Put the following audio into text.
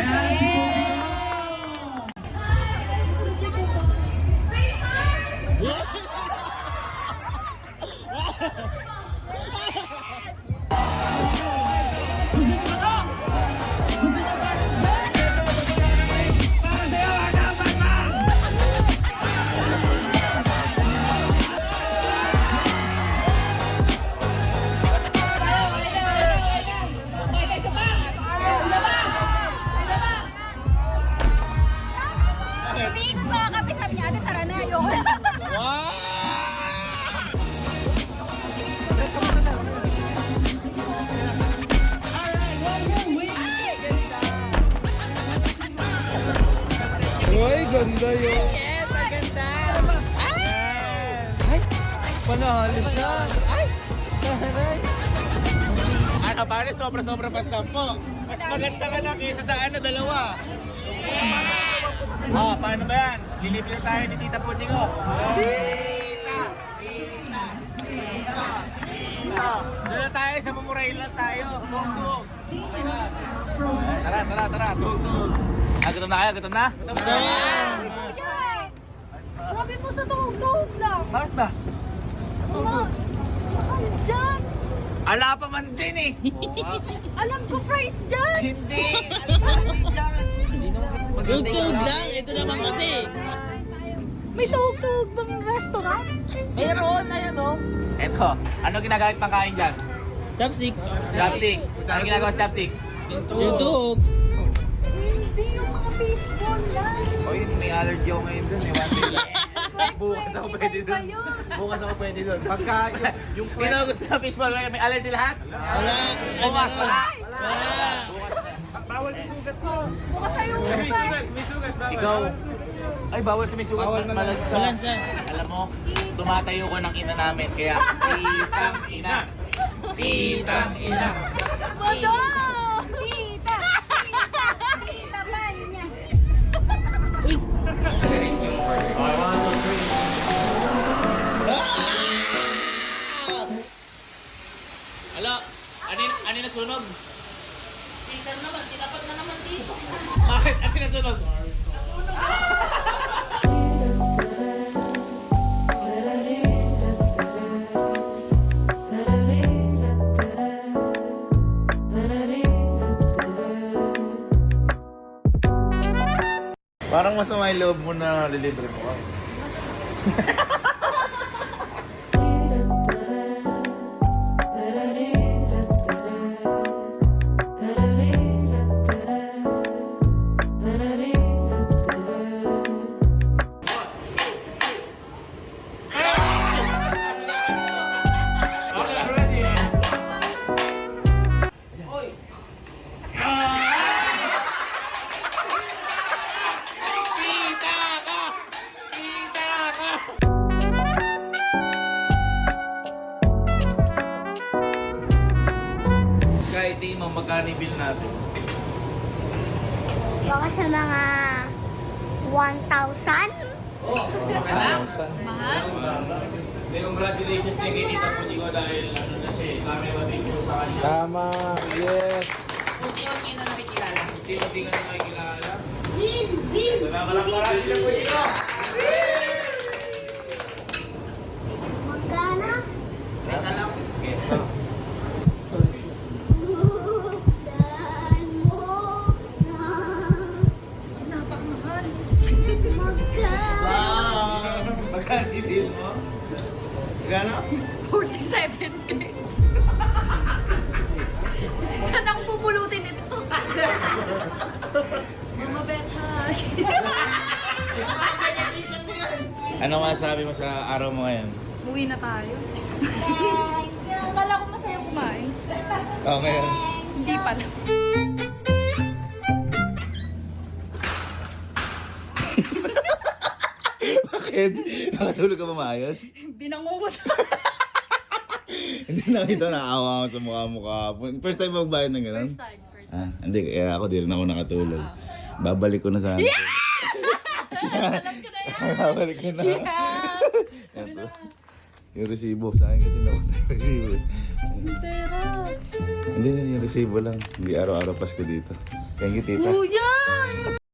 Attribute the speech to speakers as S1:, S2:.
S1: Hindi
S2: Uy, ganda yun.
S1: Yes, ang ganda.
S2: Ay, panalo siya. Ay, taray.
S3: Ano, pare, sobra-sobra pa sampo. Mas maganda ka na kaysa sa ano, dalawa. Oh, paano ba yan? Lilibre tayo ni Tita Puti ko. Tita! Tita! Tita! Tita! Doon tayo, sa mamurahin lang tayo. Tugtog! Okay na. Tara, tara, tara. Tugtog! Ah, gutom na kayo? Gutom na? Gutom na!
S1: Sabi mo sa tuhog-tuhog lang.
S3: Bakit ba?
S1: Mga, andyan.
S3: Ala pa man din eh!
S1: Alam ko price dyan.
S3: Hindi! Alam mo, hindi dyan!
S2: Tugtog lang, ito naman kasi.
S1: May tuhog-tuhog bang restaurant?
S2: Mayroon, ayun o.
S3: Eto, ano ginagamit pang kain dyan?
S2: Chopstick.
S3: Chopstick. Ano ginagawa sa chopstick?
S2: Yung tuhog.
S1: Hindi yung mga fishball lang.
S3: O yun, may allergy ako ngayon dun. May one day lang. Bukas ako pwede dun. Bukas ako pwede dun. Pagka yung... yung Sino gusto ng fishball? May may allergy lahat?
S2: Wala.
S3: Bukas, wala.
S2: Wala.
S1: Oh, bukas tayo ubay.
S3: Ikaw. Ay, bawal sa may sugat. Bawal malagsa.
S2: Malansa.
S3: Alam mo, tumatayo ko ng ina namin. Kaya, titang ina. Titang ina. Nasunog? Peter naman, tinapat na naman dito. Bakit? Ano yung nasunog? Parang masama yung loob mo na lilibre mo ka. Sky, tingin mo, magkano bill natin?
S1: Baka sa mga 1,000?
S3: Mahal? Hindi, congratulations din kay Tita Pujigo dahil ano na siya, eh, kami matipuro sa kanya.
S2: Tama, yes.
S3: Unti-unti ka na nakikilala. Bin! Bin! Wala ka lang parang Tita Pujigo!
S1: Magkana?
S3: Magkano bill mo? Magkano?
S1: 47k. Saan ako pupulutin ito? Mga betay.
S3: Ano masasabi mo sa araw mo ngayon?
S1: Uwi na tayo. Akala ko masaya kumain.
S3: Oh, ngayon.
S1: Hindi pala.
S3: Bakit? Nakatulog ka ba maayos?
S1: Binangungot.
S3: Hindi nakita, naawa ako sa mukha-mukha. First time magbayad ng gano'n?
S1: First time, first
S3: Ah, hindi, kaya ako di rin ako nakatulog. Babalik ko na sana. Yeah!
S1: Alam ko na yan.
S3: Babalik ko na.
S1: Yeah.
S3: Ito. Yung resibo, sa akin kasi naman yung resibo.
S1: Pera.
S3: Hindi, yung resibo lang. Hindi araw-araw Pasko dito. Thank you, tita.
S1: Kuya!